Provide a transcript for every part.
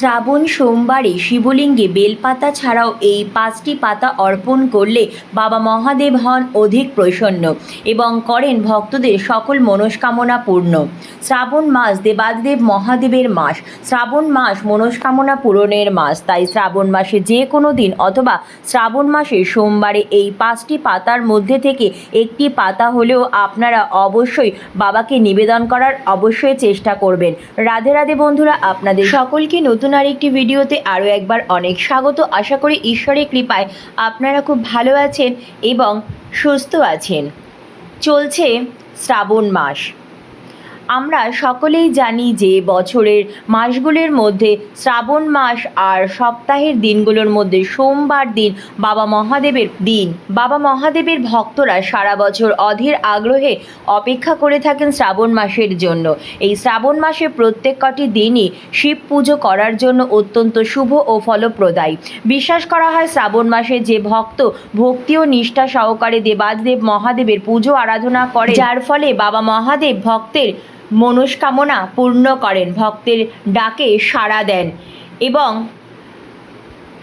শ্রাবণ সোমবারে শিবলিঙ্গে বেলপাতা ছাড়াও এই পাঁচটি পাতা অর্পণ করলে বাবা মহাদেব হন অধিক প্রসন্ন এবং করেন ভক্তদের সকল মনস্কামনা পূর্ণ। শ্রাবণ মাস দেবাদিদেব মহাদেবের মাস। শ্রাবণ মাস মনস্কামনা পূরণের মাস। তাই শ্রাবণ মাসে যে কোনো দিন অথবা শ্রাবণ মাসে সোমবারে এই পাঁচটি পাতার মধ্যে থেকে একটি পাতা হলেও আপনারা অবশ্যই বাবাকে নিবেদন করার অবশ্যই চেষ্টা করবেন। রাধে রাধে বন্ধুরা, আপনাদের সকলকে নতুন আরেকটি ভিডিওতে আরও একবার অনেক স্বাগত। আশা করি ঈশ্বরের কৃপায় আপনারা খুব ভালো আছেন এবং সুস্থ আছেন। চলছে শ্রাবণ মাস। আমরা সকলেই জানি যে বছরের মাসগুলির মধ্যে শ্রাবণ মাস আর সপ্তাহের দিনগুলোর মধ্যে সোমবার দিন বাবা মহাদেবের দিন। বাবা মহাদেবের ভক্তরা সারা বছর অধীর আগ্রহে অপেক্ষা করে থাকেন শ্রাবণ মাসের জন্য। এই শ্রাবণ মাসে প্রত্যেক কটি দিনই শিব পুজো করার জন্য অত্যন্ত শুভ ও ফলপ্রদায়ী। বিশ্বাস করা হয় শ্রাবণ মাসে যে ভক্ত ভক্তি ও নিষ্ঠা সহকারে দেবাদেব মহাদেবের পুজো আরাধনা করে, যার ফলে বাবা মহাদেব ভক্তের মনস্কামনা পূর্ণ করেন, ভক্তের ডাকে সাড়া দেন এবং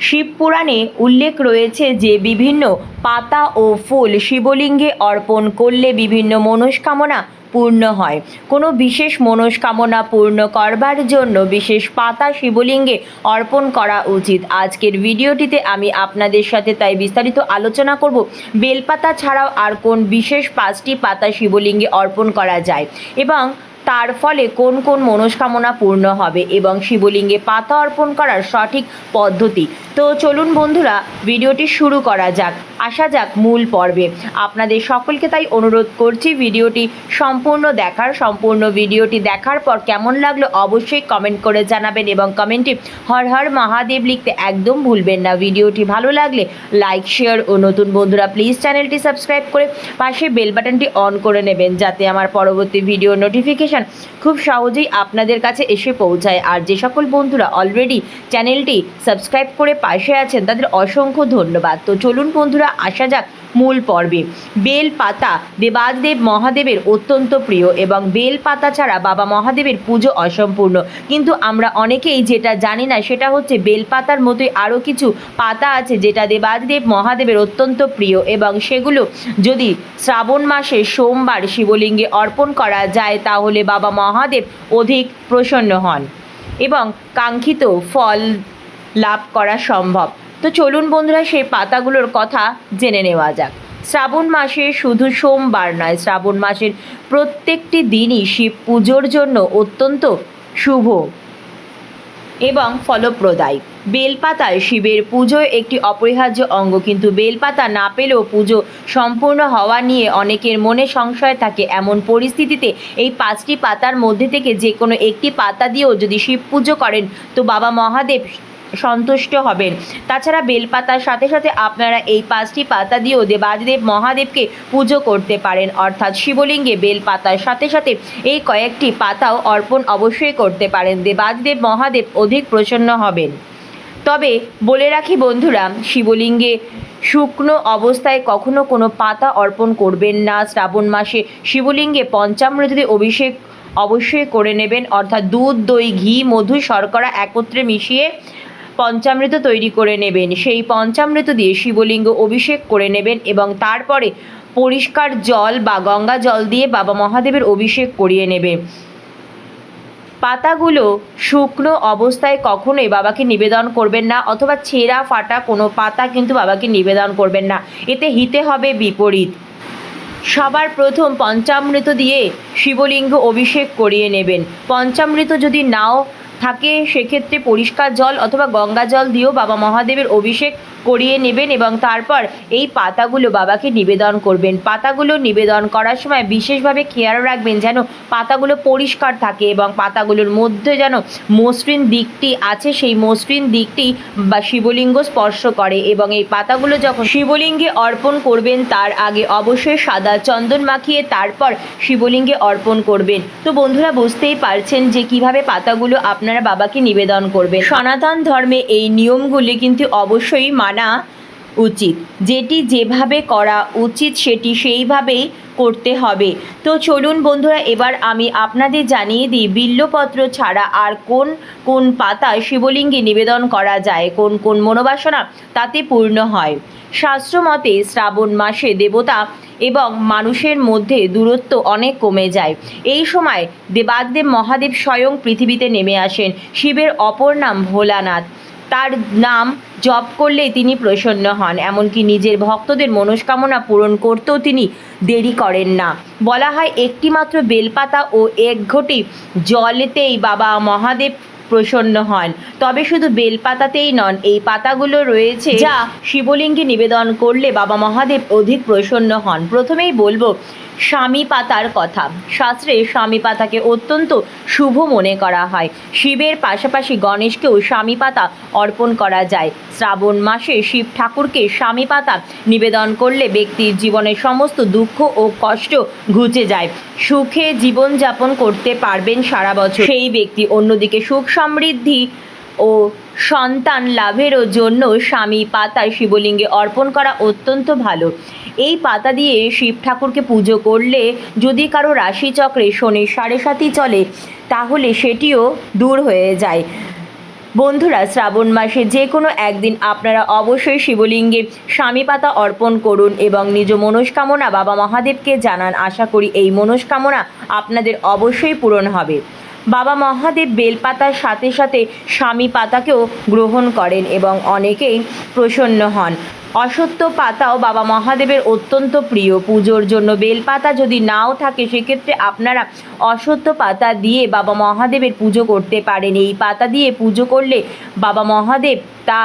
শিবপুরাণে উল্লেখ রয়েছে যে বিভিন্ন পাতা ও ফুল শিবলিঙ্গে অর্পণ করলে বিভিন্ন মনস্কামনা পূর্ণ হয়। কোনো বিশেষ মনস্কামনা পূর্ণ করবার জন্য বিশেষ পাতা শিবলিঙ্গে অর্পণ করা উচিত। আজকের ভিডিওটিতে আমি আপনাদের সাথে তাই বিস্তারিত আলোচনা করব, বেলপাতা ছাড়াও আর কোন বিশেষ পাঁচটি পাতা শিবলিঙ্গে অর্পণ করা যায় এবং তার ফলে কোন কোন মনস্কামনা পূর্ণ হবে এবং শিবলিঙ্গে পাতা অর্পণ করার সঠিক পদ্ধতি? তো চলুন বন্ধুরা, ভিডিওটি শুরু করা যাক। আসা যাক মূল পর্বে। আপনাদের সকলকে তাই অনুরোধ করছি ভিডিওটি সম্পূর্ণ দেখার, সম্পূর্ণ ভিডিওটি দেখার পর কেমন লাগল অবশ্যই কমেন্ট করে জানাবেন এবং কমেন্টে হর হর মহাদেব লিখতে একদম ভুলবেন না। ভিডিওটি ভালো লাগলে লাইক শেয়ার ও নতুন বন্ধুরা প্লিজ চ্যানেলটি সাবস্ক্রাইব করে পাশে বেল বাটনটি অন করে নেবেন যাতে আমার পরবর্তী ভিডিও নোটিফিকেশান খুব সহজেই আপনাদের কাছে এসে পৌঁছায়। আর যে সকল বন্ধুরা অলরেডি চ্যানেলটি সাবস্ক্রাইব করে পাশে আছেন, তাদের অসংখ্য ধন্যবাদ। তো চলুন বন্ধুরা, আসা যাক মূল পর্বে। বেল পাতা দেবাদেব মহাদেবের অত্যন্ত প্রিয় এবং বেল পাতা ছাড়া বাবা মহাদেবের পুজো অসম্পূর্ণ। কিন্তু আমরা অনেকেই যেটা জানি না, সেটা হচ্ছে বেল পাতার মতোই আরও কিছু পাতা আছে যেটা দেবাদেব মহাদেবের অত্যন্ত প্রিয় এবং সেগুলো যদি শ্রাবণ মাসে সোমবার শিবলিঙ্গে অর্পণ করা যায়, তাহলে বাবা মহাদেব অধিক প্রসন্ন হন এবং কাঙ্ক্ষিত ফল লাভ করা সম্ভব। তো চলুন বন্ধুরা, সেই পাতাগুলোর কথা জেনে নেওয়া যাক। শ্রাবণ মাসে শুধু সোমবার নয়, শ্রাবণ মাসের প্রত্যেকটি দিনই শিব পুজোর জন্য অত্যন্ত শুভ এবং ফলপ্রদায়ী। বেলপাতায় শিবের পুজোয় একটি অপরিহার্য অঙ্গ, কিন্তু বেলপাতা না পেলেও পুজো সম্পূর্ণ হওয়া নিয়ে অনেকের মনে সংশয় থাকে। এমন পরিস্থিতিতে এই পাঁচটি পাতার মধ্যে থেকে যে কোনো একটি পাতা দিয়েও যদি শিব পুজো করেন, তো বাবা মহাদেব সন্তুষ্ট হবেন। তাছাড়া বেলপাতার সাথে সাথে আপনারা এই পাঁচটি পাতা দিয়েও দেবাজদেব মহাদেবকে পুজো করতে পারেন। অর্থাৎ শিবলিঙ্গে বেলপাতার সাথে সাথে এই কয়েকটি পাতাও অর্পণ অবশ্যই করতে পারেন। দেবাজদেব মহাদেব অধিক প্রসন্ন হবেন। তবে বলে রাখি বন্ধুরা, শিবলিঙ্গে শুকনো অবস্থায় কখনো কোনো পাতা অর্পণ করবেন না। শ্রাবণ মাসে শিবলিঙ্গে পঞ্চামৃত দিয়ে অভিষেক অবশ্যই করে নেবেন। অর্থাৎ দুধ, দই, ঘি, মধু, শর্করা একত্রে মিশিয়ে পঞ্চামৃত তৈরি করে নেবেন। সেই পঞ্চামৃত দিয়ে শিবলিঙ্গ অভিষেক করে নেবেন এবং তারপরে পরিষ্কার জল বা গঙ্গা জল দিয়ে বাবা মহাদেবের অভিষেক করিয়ে নেবে পাতাগুলো শুকনো অবস্থায় কখনোই বাবাকে নিবেদন করবেন না অথবা ছেঁড়া ফাটা কোনো পাতা কিন্তু বাবাকে নিবেদন করবেন না। এতে হিতে হবে বিপরীত। সবার প্রথম পঞ্চামৃত দিয়ে শিবলিঙ্গ অভিষেক করিয়ে নেবেন। পঞ্চামৃত যদি নাও থাকে সেক্ষেত্রে পরিষ্কার জল অথবা গঙ্গা জল দিয়েও বাবা মহাদেবের অভিষেক করিয়ে নেবেন এবং তারপর এই পাতাগুলো বাবাকে নিবেদন করবেন। পাতাগুলো নিবেদন করার সময় বিশেষভাবে খেয়াল রাখবেন যেন পাতাগুলো পরিষ্কার থাকে এবং পাতাগুলোর মধ্যে যেন মসৃণ দিকটি আছে, সেই মসৃণ দিকটি বা শিবলিঙ্গ স্পর্শ করে এবং এই পাতাগুলো যখন শিবলিঙ্গে অর্পণ করবেন, তার আগে অবশ্যই সাদা চন্দন মাখিয়ে তারপর শিবলিঙ্গে অর্পণ করবেন। তো বন্ধুরা, বুঝতেই পারছেন যে কীভাবে পাতাগুলো আপনারা বাবাকে নিবেদন করবেন। সনাতন ধর্মে এই নিয়মগুলি কিন্তু অবশ্যই মানা উচিত। যেটি যেভাবে করা উচিত, সেটি সেইভাবেই করতে হবে। তো চলুন বন্ধুরা, এবার আমি আপনাদের জানিয়ে দিই, বিল্লপত্র ছাড়া আর কোন কোন পাতা শিবলিঙ্গে নিবেদন করা যায়, কোন কোন মনোবাসনা তাতে পূর্ণ হয়। শাস্ত্রমতে শ্রাবণ মাসে দেবতা এবং মানুষের মধ্যে দূরত্ব অনেক কমে যায়। এই সময় দেবাদেব মহাদেব স্বয়ং পৃথিবীতে নেমে আসেন, শিবের অপর নাম ভোলানাথ। তার নাম জপ করলে তিনি প্রসন্ন হন। এমনকি নিজের ভক্তদের মনস্কামনা পূরণ করতেও তিনি দেরি করেন না। বলা হয় একটিমাত্র বেলপাতা ও এক ঘটি জলেতেই বাবা মহাদেব প্রসন্ন হন। তবে শুধু বেলপাতাতেই নন এই পাতাগুলো রয়েছে যা শিবলিঙ্গে নিবেদন করলে বাবা মহাদেব অধিক প্রসন্ন হন। প্রথমেই বলব স্বামী পাতার কথা। শাস্ত্রে স্বামী পাতাকে অত্যন্ত শুভ মনে করা হয়। শিবের পাশাপাশি গণেশকেও স্বামী পাতা অর্পণ করা যায়। শ্রাবণ মাসে শিব ঠাকুরকে স্বামী পাতা নিবেদন করলে ব্যক্তির জীবনের সমস্ত দুঃখ ও কষ্ট ঘুচে যায়। সুখে জীবনযাপন করতে পারবেন সারা বছর। সেই ব্যক্তি অন্যদিকে সুখ সমৃদ্ধি ও সন্তান লাভেরও জন্য স্বামী পাতা শিবলিঙ্গে অর্পণ করা অত্যন্ত ভালো। এই পাতা দিয়ে শিব ঠাকুরকে পুজো করলে যদি কারও রাশিচক্রে শনি সাড়ে সাতই চলে, তাহলে সেটিও দূর হয়ে যায়। বন্ধুরা, শ্রাবণ মাসে যে কোনো একদিন আপনারা অবশ্যই শিবলিঙ্গে স্বামী পাতা অর্পণ করুন এবং নিজ মনস্কামনা বাবা মহাদেবকে জানান। আশা করি এই মনস্কামনা আপনাদের অবশ্যই পূরণ হবে। বাবা মহাদেব বেলপাতার সাথে সাথে স্বামী পাতাকেও গ্রহণ করেন এবং অনেকেই প্রসন্ন হন। অসত্য পাতাও বাবা মহাদেবের অত্যন্ত প্রিয়। পুজোর জন্য বেলপাতা যদি নাও থাকে, সেক্ষেত্রে আপনারা অসত্য পাতা দিয়ে বাবা মহাদেবের পুজো করতে পারেন। এই পাতা দিয়ে পুজো করলে বাবা মহাদেব তা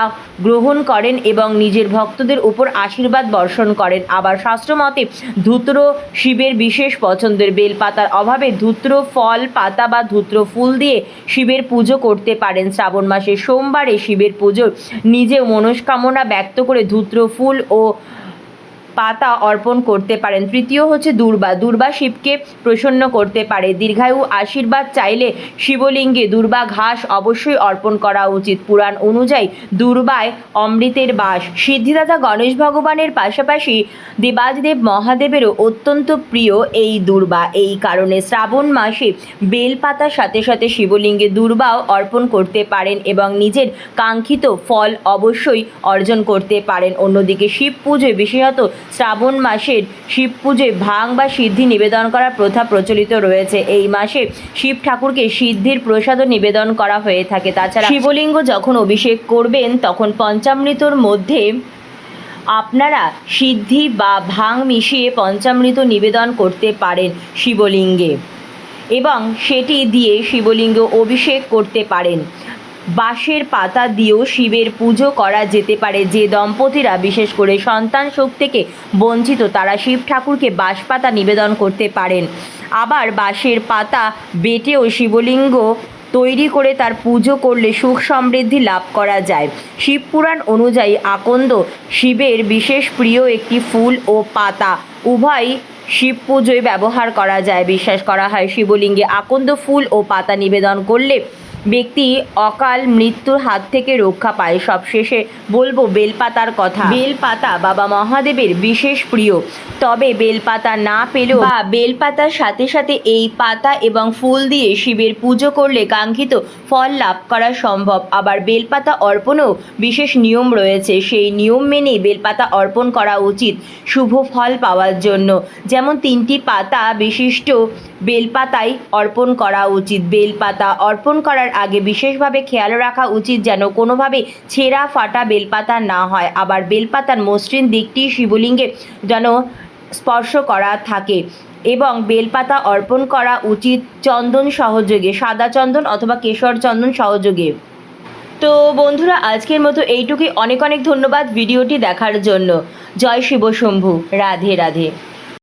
গ্রহণ করেন এবং নিজের ভক্তদের উপর আশীর্বাদ বর্ষণ করেন। আবার শাস্ত্রমতে ধূত্র শিবের বিশেষ পছন্দের বেলপাতার অভাবে ধূত্র ফল, পাতা বা ধূত্র ফুল দিয়ে শিবের পুজো করতে পারেন। শ্রাবণ মাসের সোমবারে শিবের পুজো নিজে মনস্কামনা ব্যক্ত করে ধূত্র ফুল ও পাতা অর্পণ করতে পারেন। তৃতীয় হচ্ছে দুর্বা। দুর্বা শিবকে প্রসন্ন করতে পারে। দীর্ঘায়ু আশীর্বাদ চাইলে শিবলিঙ্গে দুর্বা ঘাস অবশ্যই অর্পণ করা উচিত। পুরাণ অনুযায়ী দুর্বায় অমৃতের বাস। সিদ্ধিদাতা গণেশ ভগবানের পাশাপাশি দেবাদিদেব মহাদেবেরও অত্যন্ত প্রিয় এই দুর্বা। এই কারণে শ্রাবণ মাসে বেলপাতার সাথে সাথে শিবলিঙ্গে দুর্বাও অর্পণ করতে পারেন এবং নিজের কাঙ্ক্ষিত ফল অবশ্যই অর্জন করতে পারেন। অন্যদিকে শিব পুজোয় বিশেষত শ্রাবণ মাসের শিব পুজোয় ভাং বা সিদ্ধি নিবেদন করার প্রথা প্রচলিত রয়েছে। এই মাসে শিব ঠাকুরকে সিদ্ধির প্রসাদও নিবেদন করা হয়ে থাকে। তাছাড়া শিবলিঙ্গ যখন অভিষেক করবেন, তখন পঞ্চামৃতর মধ্যে আপনারা সিদ্ধি বা ভাং মিশিয়ে পঞ্চামৃত নিবেদন করতে পারেন শিবলিঙ্গে এবং সেটি দিয়ে শিবলিঙ্গ অভিষেক করতে পারেন। বাঁশের পাতা দিয়েও শিবের পুজো করা যেতে পারে। যে দম্পতিরা, বিশেষ করে সন্তান সুখ থেকে বঞ্চিত, তারা শিব ঠাকুরকে বাঁশ পাতা নিবেদন করতে পারেন। আবার বাঁশের পাতা বেটেও শিবলিঙ্গ তৈরি করে তার পুজো করলে সুখ সমৃদ্ধি লাভ করা যায়। শিবপুরাণ অনুযায়ী আকন্দ শিবের বিশেষ প্রিয় একটি ফুল ও পাতা। উভয় শিব পুজোয় ব্যবহার করা যায়। বিশ্বাস করা হয়, শিবলিঙ্গে আকন্দ ফুল ও পাতা নিবেদন করলে ব্যক্তি অকাল মৃত্যুর হাত থেকে রক্ষা পায়। সবশেষে বলব বেলপাতার কথা। বেলপাতা বাবা মহাদেবের বিশেষ প্রিয়। তবে বেলপাতা না পেলেও বা বেলপাতার সাথে সাথে এই পাতা এবং ফুল দিয়ে শিবের পুজো করলে কাঙ্ক্ষিত ফল লাভ করা সম্ভব। আবার বেলপাতা অর্পণেও বিশেষ নিয়ম রয়েছে। সেই নিয়ম মেনেই বেলপাতা অর্পণ করা উচিত শুভ ফল পাওয়ার জন্য। যেমন তিনটি পাতা বিশিষ্ট বেলপাতাই অর্পণ করা উচিত। বেলপাতা অর্পণ করার আগে বিশেষভাবে খেয়াল রাখা উচিত যেন কোনোভাবে ছেঁড়া ফাটা বেলপাতা না হয়। আবার বেলপাতার মসৃণ দিকটি শিবলিঙ্গে যেন স্পর্শ করা থাকে এবং বেলপাতা অর্পণ করা উচিত চন্দন সহযোগে, সাদা চন্দন অথবা কেশর চন্দন সহযোগে। তো বন্ধুরা, আজকের মতো এইটুকুই। অনেক অনেক ধন্যবাদ ভিডিওটি দেখার জন্য। জয় শিব শম্ভু। রাধে রাধে।